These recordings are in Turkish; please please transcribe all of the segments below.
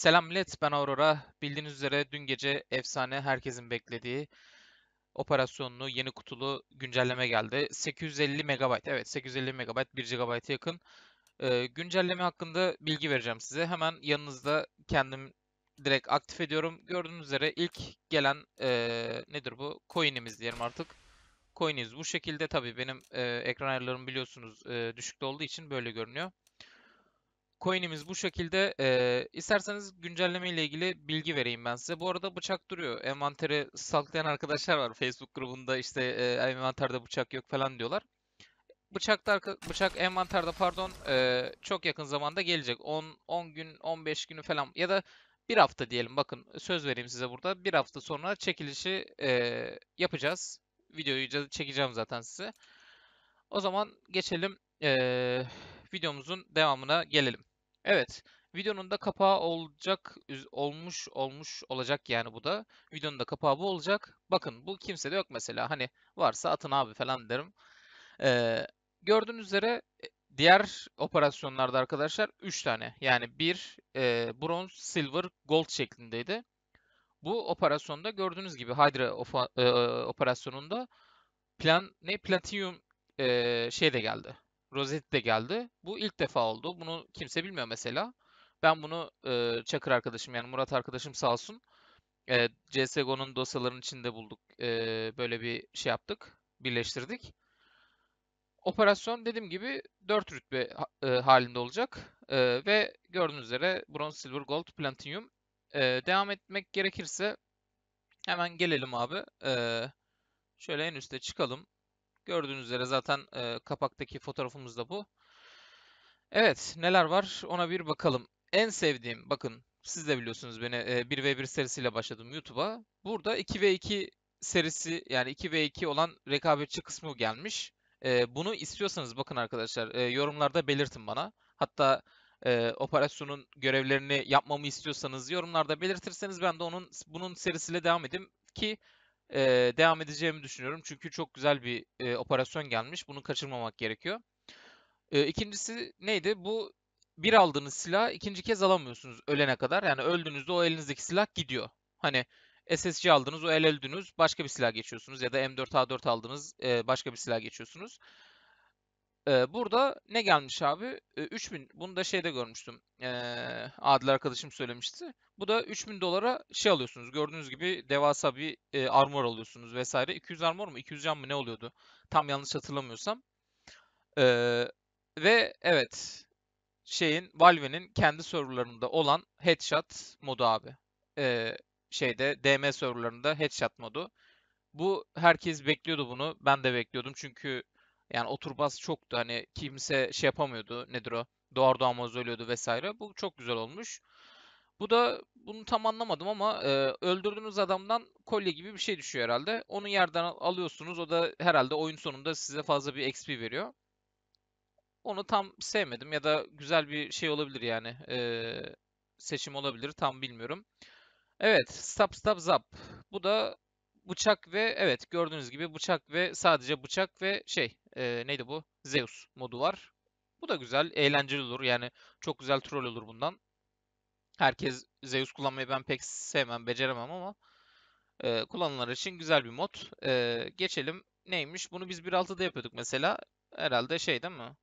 Selam millet, ben Aurora. Bildiğiniz üzere dün gece efsane herkesin beklediği operasyonlu yeni kutulu güncelleme geldi. 850 MB, evet 850 MB 1 GB'a yakın. Ee, güncelleme hakkında bilgi vereceğim size. Hemen yanınızda kendim direkt aktif ediyorum. Gördüğünüz üzere ilk gelen ee, nedir bu? Coin'imiz diyelim artık. Coin'imiz bu şekilde. Tabii benim ee, ekran ayarlarım biliyorsunuz ee, düşükte olduğu için böyle görünüyor. Coin'imiz bu şekilde. Ee, isterseniz güncelleme ile ilgili bilgi vereyim ben size. Bu arada bıçak duruyor. Envanteri saklayan arkadaşlar var Facebook grubunda işte e, envanterde bıçak yok falan diyorlar. Bıçak da bıçak envanterde pardon e, çok yakın zamanda gelecek. 10 10 gün 15 günü falan ya da bir hafta diyelim. Bakın söz vereyim size burada. Bir hafta sonra çekilişi e, yapacağız. Videoyu çekeceğim zaten size. O zaman geçelim e, videomuzun devamına gelelim. Evet, videonun da kapağı olacak, olmuş, olmuş olacak yani bu da. Videonun da kapağı bu olacak. Bakın bu kimsede yok mesela. Hani varsa atın abi falan derim. Ee, gördüğünüz üzere e, diğer operasyonlarda arkadaşlar 3 tane. Yani bir e, bronz, silver, gold şeklindeydi. Bu operasyonda gördüğünüz gibi Hydra ofa- e, operasyonunda plan ne platinum e, şey de geldi. Rosette de geldi. Bu ilk defa oldu. Bunu kimse bilmiyor mesela. Ben bunu e, Çakır arkadaşım yani Murat arkadaşım sağ olsun. E, CSGO'nun dosyalarının içinde bulduk. E, böyle bir şey yaptık. Birleştirdik. Operasyon dediğim gibi 4 rütbe e, halinde olacak. E, ve gördüğünüz üzere bronze, silver, gold, platinum. E, devam etmek gerekirse hemen gelelim abi. E, şöyle en üste çıkalım. Gördüğünüz üzere zaten e, kapaktaki fotoğrafımız da bu. Evet, neler var ona bir bakalım. En sevdiğim, bakın siz de biliyorsunuz beni e, 1v1 serisiyle başladım YouTube'a. Burada 2v2 serisi yani 2v2 olan rekabetçi kısmı gelmiş. E, bunu istiyorsanız bakın arkadaşlar e, yorumlarda belirtin bana. Hatta e, operasyonun görevlerini yapmamı istiyorsanız yorumlarda belirtirseniz ben de onun bunun serisiyle devam edeyim ki e, devam edeceğimi düşünüyorum. Çünkü çok güzel bir e, operasyon gelmiş. Bunu kaçırmamak gerekiyor. E, ikincisi neydi? Bu bir aldığınız silah ikinci kez alamıyorsunuz ölene kadar. Yani öldüğünüzde o elinizdeki silah gidiyor. Hani SSC aldınız, o el öldünüz, başka bir silah geçiyorsunuz ya da M4A4 aldınız, e, başka bir silah geçiyorsunuz. Burada ne gelmiş abi? E, 3000. Bunu da şeyde görmüştüm. E, Adil arkadaşım söylemişti. Bu da 3000 dolara şey alıyorsunuz. Gördüğünüz gibi devasa bir e, armor alıyorsunuz vesaire. 200 armor mu? 200 can mı ne oluyordu? Tam yanlış hatırlamıyorsam. Ve evet şeyin Valve'nin kendi serverlarında olan headshot modu abi. Ee, şeyde DM serverlarında headshot modu. Bu herkes bekliyordu bunu. Ben de bekliyordum çünkü yani oturbas çoktu. Hani kimse şey yapamıyordu. Nedir o? Doğar doğamaz ölüyordu vesaire. Bu çok güzel olmuş. Bu da bunu tam anlamadım ama e, öldürdüğünüz adamdan kolye gibi bir şey düşüyor herhalde. Onu yerden al- alıyorsunuz. O da herhalde oyun sonunda size fazla bir XP veriyor. Onu tam sevmedim ya da güzel bir şey olabilir yani. Ee, seçim olabilir tam bilmiyorum. Evet, Stop Stop Zap. Bu da bıçak ve evet gördüğünüz gibi bıçak ve sadece bıçak ve şey e, neydi bu? Zeus modu var. Bu da güzel, eğlenceli olur. Yani çok güzel troll olur bundan. Herkes Zeus kullanmayı ben pek sevmem, beceremem ama e, kullananlar için güzel bir mod. E, geçelim. Neymiş? Bunu biz 1.6'da yapıyorduk mesela. Herhalde şey değil mi?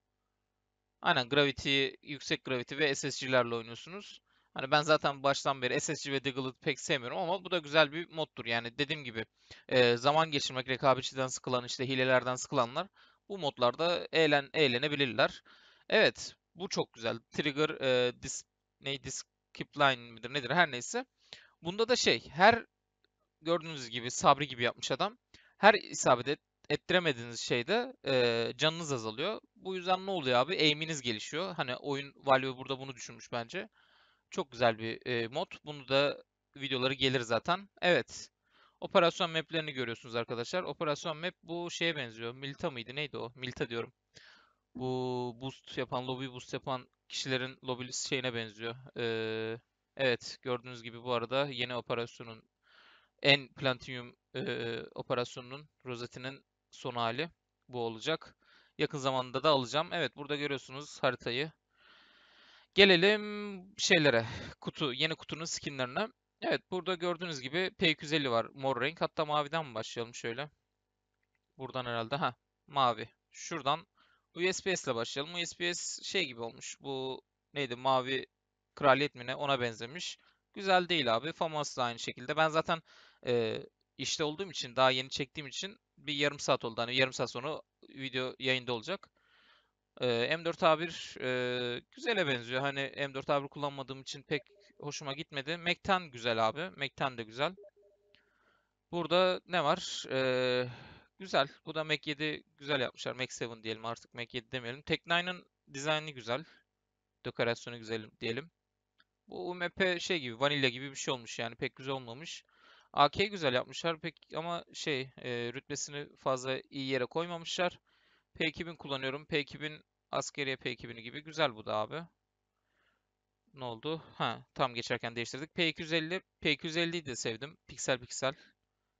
Aynen Gravity, yüksek Gravity ve SSG'lerle oynuyorsunuz. Hani ben zaten baştan beri SSG ve Diggle'ı pek sevmiyorum ama bu da güzel bir moddur. Yani dediğim gibi e, zaman geçirmek, rekabetçiden sıkılan, işte hilelerden sıkılanlar bu modlarda eğlen, eğlenebilirler. Evet, bu çok güzel. Trigger, e, dis, ne, Discipline midir nedir her neyse. Bunda da şey, her gördüğünüz gibi Sabri gibi yapmış adam. Her isabet et- ettiremediğiniz şeyde e, canınız azalıyor. Bu yüzden ne oluyor abi? Aim'iniz gelişiyor. Hani oyun Valve burada bunu düşünmüş bence. Çok güzel bir e, mod. Bunu da videoları gelir zaten. Evet. Operasyon map'lerini görüyorsunuz arkadaşlar. Operasyon map bu şeye benziyor. Milta mıydı? Neydi o? Milta diyorum. Bu boost yapan, lobby boost yapan kişilerin lobby şeyine benziyor. Ee, evet, gördüğünüz gibi bu arada yeni operasyonun en Platinum e, operasyonunun rozetinin son hali bu olacak. Yakın zamanda da alacağım. Evet burada görüyorsunuz haritayı. Gelelim şeylere. Kutu, yeni kutunun skinlerine. Evet, burada gördüğünüz gibi P250 var. Mor renk. Hatta maviden mi başlayalım şöyle? Buradan herhalde. Ha, mavi. Şuradan USPS ile başlayalım. USPS şey gibi olmuş. Bu neydi? Mavi kraliyet mi ne? Ona benzemiş. Güzel değil abi. FAMAS da aynı şekilde. Ben zaten e, işte olduğum için, daha yeni çektiğim için bir yarım saat oldu. Hani yarım saat sonra video yayında olacak. Ee, M4A1 e, güzele benziyor. Hani M4A1 kullanmadığım için pek hoşuma gitmedi. Mac'ten güzel abi. Mac'ten de güzel. Burada ne var? Ee, güzel. Bu da Mac 7 güzel yapmışlar. Mac 7 diyelim artık Mac 7 demeyelim. Tech9'ın dizaynı güzel. Dekorasyonu güzel diyelim. Bu UMP şey gibi, vanilya gibi bir şey olmuş yani pek güzel olmamış. AK güzel yapmışlar pek ama şey e, rütbesini fazla iyi yere koymamışlar. P2000 kullanıyorum. P2000 askeriye P2000 gibi. Güzel bu da abi. Ne oldu? Ha, tam geçerken değiştirdik. P250. P250'yi de sevdim. Piksel piksel.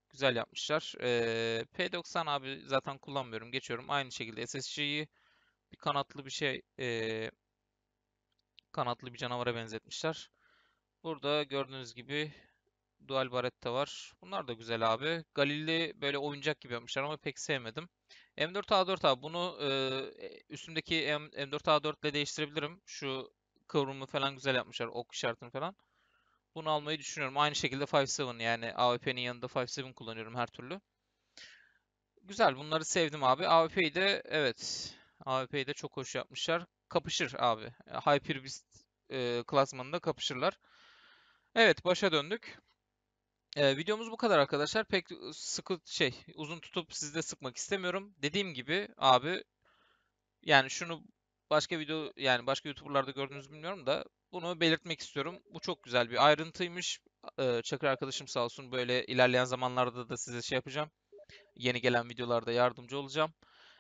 Güzel yapmışlar. Ee, P90 abi zaten kullanmıyorum. Geçiyorum. Aynı şekilde SSG'yi bir kanatlı bir şey ee, kanatlı bir canavara benzetmişler. Burada gördüğünüz gibi Dual Barretta var. Bunlar da güzel abi. Galil'i böyle oyuncak gibi yapmışlar ama pek sevmedim. M4A4 abi bunu e, üstümdeki M, M4A4 ile değiştirebilirim. Şu kıvrımı falan güzel yapmışlar. Ok işaretini falan. Bunu almayı düşünüyorum. Aynı şekilde 5.7 yani AWP'nin yanında 5.7 kullanıyorum her türlü. Güzel bunları sevdim abi. AWP'yi de evet AWP'yi de çok hoş yapmışlar. Kapışır abi. Hyper Beast e, klasmanında kapışırlar. Evet başa döndük. Ee, videomuz bu kadar arkadaşlar. Pek sıkı şey uzun tutup sizde sıkmak istemiyorum. Dediğim gibi abi yani şunu başka video yani başka YouTuber'larda gördüğünüzü bilmiyorum da bunu belirtmek istiyorum. Bu çok güzel bir ayrıntıymış. Ee, Çakır arkadaşım sağ olsun böyle ilerleyen zamanlarda da size şey yapacağım. Yeni gelen videolarda yardımcı olacağım.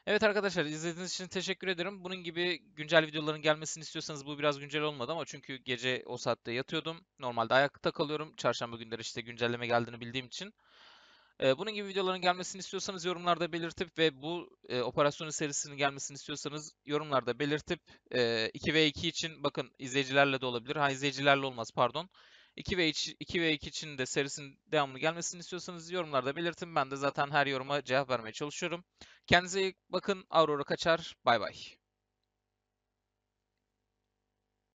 Evet arkadaşlar izlediğiniz için teşekkür ederim. Bunun gibi güncel videoların gelmesini istiyorsanız bu biraz güncel olmadı ama çünkü gece o saatte yatıyordum. Normalde ayakta kalıyorum. Çarşamba günleri işte güncelleme geldiğini bildiğim için. Ee, bunun gibi videoların gelmesini istiyorsanız yorumlarda belirtip ve bu e, operasyonun serisinin gelmesini istiyorsanız yorumlarda belirtip e, 2 ve 2 için bakın izleyicilerle de olabilir. Ha izleyicilerle olmaz pardon. 2 ve 2, 2 ve 2 için de serisinin devamlı gelmesini istiyorsanız yorumlarda belirtin. Ben de zaten her yoruma cevap vermeye çalışıyorum. Kendinize iyi bakın. Aurora kaçar. Bay bay.